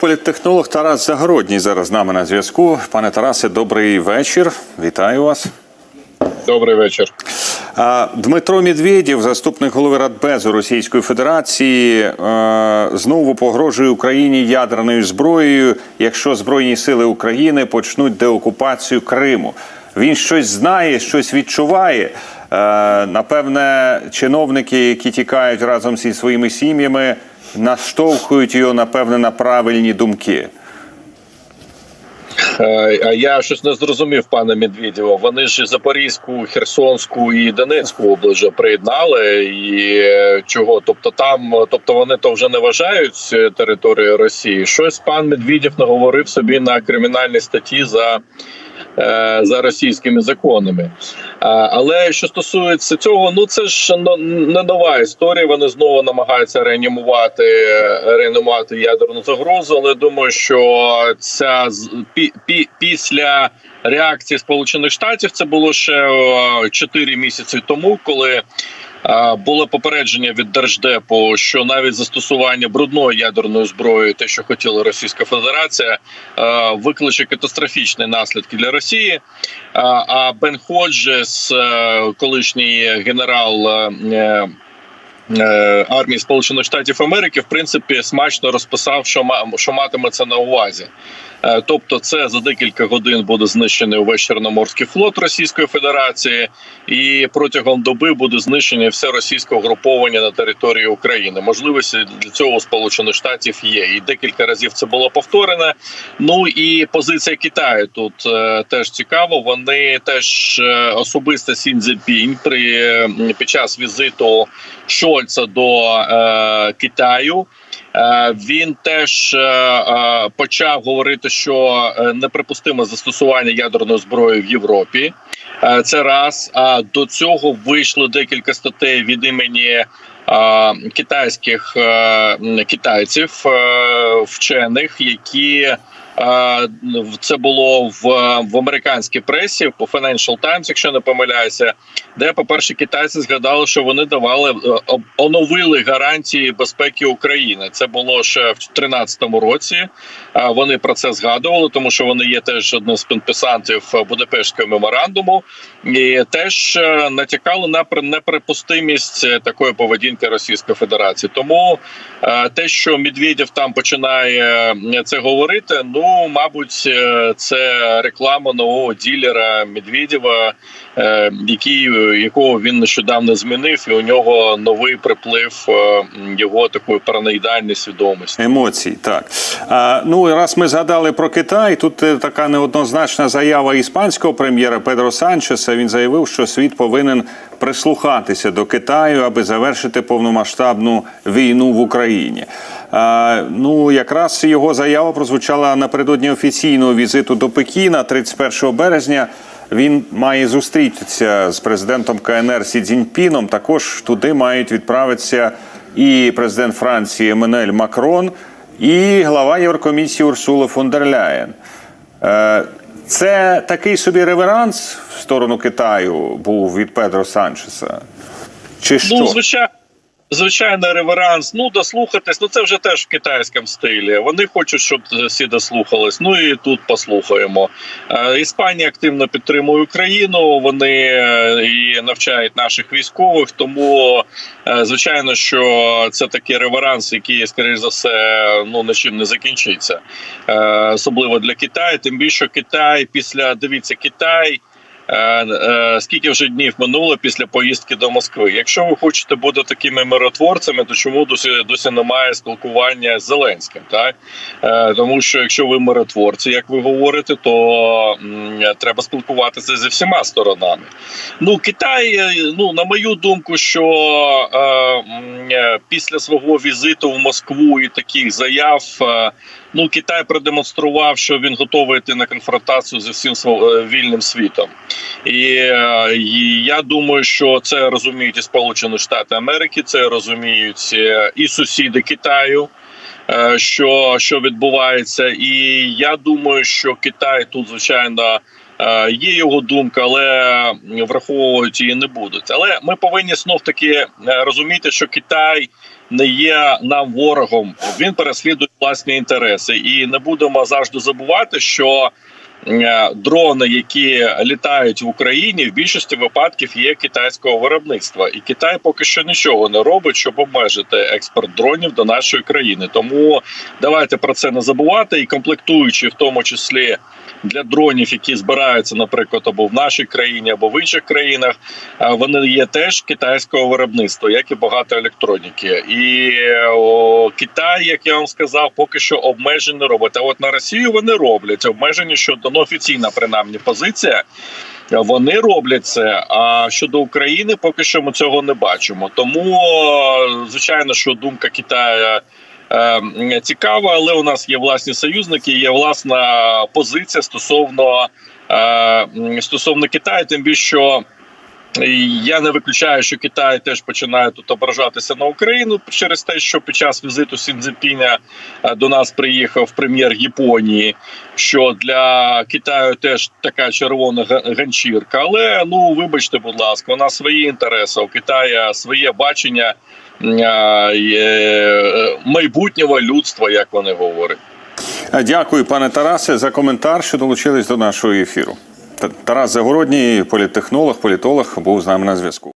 Політтехнолог Тарас Загородній зараз з нами на зв'язку. Пане Тарасе, добрий вечір. Вітаю вас. Добрий вечір. Дмитро Медведєв, заступник голови Радбезу Російської Федерації, знову погрожує Україні ядерною зброєю, якщо Збройні сили України почнуть деокупацію Криму. Він щось знає, щось відчуває. Е, Напевне, чиновники, які тікають разом зі своїми сім'ями, наштовхують його, напевне, на правильні думки. Е, А я щось не зрозумів, пане Медведєво. Вони ж Запорізьку, Херсонську і Донецьку область приєднали. І е, чого? Тобто, там, тобто вони то вже не вважають територією Росії. Щось пан Медведєв наговорив собі на кримінальні статті за. Е, За російськими законами, але що стосується цього, ну це ж не нова історія. Вони знову намагаються реанімувати реанімувати ядерну загрозу. Але думаю, що ця після реакції Сполучених Штатів це було ще 4 місяці тому, коли. Е, Було попередження від держдепу, що навіть застосування брудної ядерної зброї, те, що хотіла Російська Федерація, е, викличе катастрофічні наслідки для Росії. А- Бен Ходжес, е, колишній генерал. Е, армії Сполучених Штатів Америки в принципі смачно розписав, що що це на увазі. Е, Тобто, це за декілька годин буде знищений увесь Чорноморський флот Російської Федерації, і протягом доби буде знищення все російське угруповання на території України. Можливості для цього Сполучених Штатів є, і декілька разів це було повторено. Ну і позиція Китаю тут е, теж цікаво. Вони теж особисто Сін Цзіньпінь при під час візиту Шольца до е, Китаю. Е, Він теж е, е, почав говорити, що е, неприпустиме застосування ядерної зброї в Європі. Е, Це раз. А до цього вийшло декілька статей від імені е, китайських китайців, вчених, які це було в, в американській пресі по Financial Times, якщо не помиляюся, де, по-перше, китайці згадали, що вони давали е, оновили гарантії безпеки України. Це було ще в 2013 році. Вони про це згадували, тому що вони є теж одним з підписантів Будапештського меморандуму, і теж е, натякали на при- неприпустимість е, такої поведінки Російської Федерації. Тому е, те, що Медведєв там починає е, це говорити, ну мабуть, е, це реклама нового ділера Медведєва, е, який якого він нещодавно змінив, і у нього новий приплив е, його такої параноїдальної свідомості. Емоцій, так. А, ну, раз ми згадали про Китай, тут така неоднозначна заява іспанського прем'єра Педро Санчеса. Він заявив, що світ повинен прислухатися до Китаю, аби завершити повномасштабну війну в Україні. Ну, якраз його заява прозвучала напередодні офіційного візиту до Пекіна 31 березня. Він має зустрітися з президентом КНР Сі Цзіньпіном. Також туди мають відправитися і президент Франції Еммануель Макрон, і глава Єврокомісії Урсула фон дер Ляєн. Е, Це такий собі реверанс в сторону Китаю був від Педро Санчеса. Чи що? Ну, звичайно. Звичайно, реверанс. Ну, дослухатись. Ну це вже теж в китайському стилі. Вони хочуть, щоб всі дослухались. Ну і тут послухаємо. Е, Іспанія активно підтримує Україну. Вони е, і навчають наших військових. Тому е, звичайно, що це такий реверанс, який, скоріш за все, ну нічим не закінчиться. Особливо для Китаю. Тим більше Китай після дивіться Китай. Е, е, Скільки вже днів минуло після поїздки до Москви? Якщо ви хочете бути такими миротворцями, то чому досі досі немає спілкування з Зеленським? Так Е, тому що якщо ви миротворці, як ви говорите, то треба спілкуватися зі всіма сторонами. Ну Китай, ну на мою думку, що після свого візиту в Москву і таких заяв. Ну, Китай продемонстрував, що він готовий йти на конфронтацію зі всім вільним світом, і, е, і я думаю, що це розуміють і Сполучені Штати Америки, це розуміють е, і сусіди Китаю. е, Що, що відбувається, і я думаю, що Китай тут звичайно є його думка, але враховувати її не будуть. Але ми повинні знов таки розуміти, що Китай не є нам ворогом. Він переслідує власні інтереси, і не будемо завжди забувати, що дрони, які літають в Україні, в більшості випадків є китайського виробництва, і Китай поки що нічого не робить, щоб обмежити експорт дронів до нашої країни. Тому давайте про це не забувати і комплектуючи, в тому числі для дронів, які збираються, наприклад, або в нашій країні, або в інших країнах, а вони є теж китайського виробництва, як і багато електроніки. І о, Китай, як я вам сказав, поки що обмежень не робить. А от на Росію вони роблять обмежені щодо ну, офіційна принаймні позиція. Вони роблять це. А щодо України, поки що ми цього не бачимо. Тому звичайно, що думка Китаю е, цікава, але у нас є власні союзники, є власна позиція стосовно, е, стосовно Китаю, тим більше. Я не виключаю, що Китай теж починає тут ображатися на Україну через те, що під час візиту Сінзепіня е, до нас приїхав прем'єр Японії, що для Китаю теж така червона га- ганчірка. Але ну вибачте, будь ласка, у нас свої інтереси, у Китаю своє бачення е, майбутнього людства, як вони говорять. Дякую, пане Тарасе, за коментар, що долучились до нашого ефіру. Та- Тарас Загородній, політтехнолог, політолог, був з нами на зв'язку.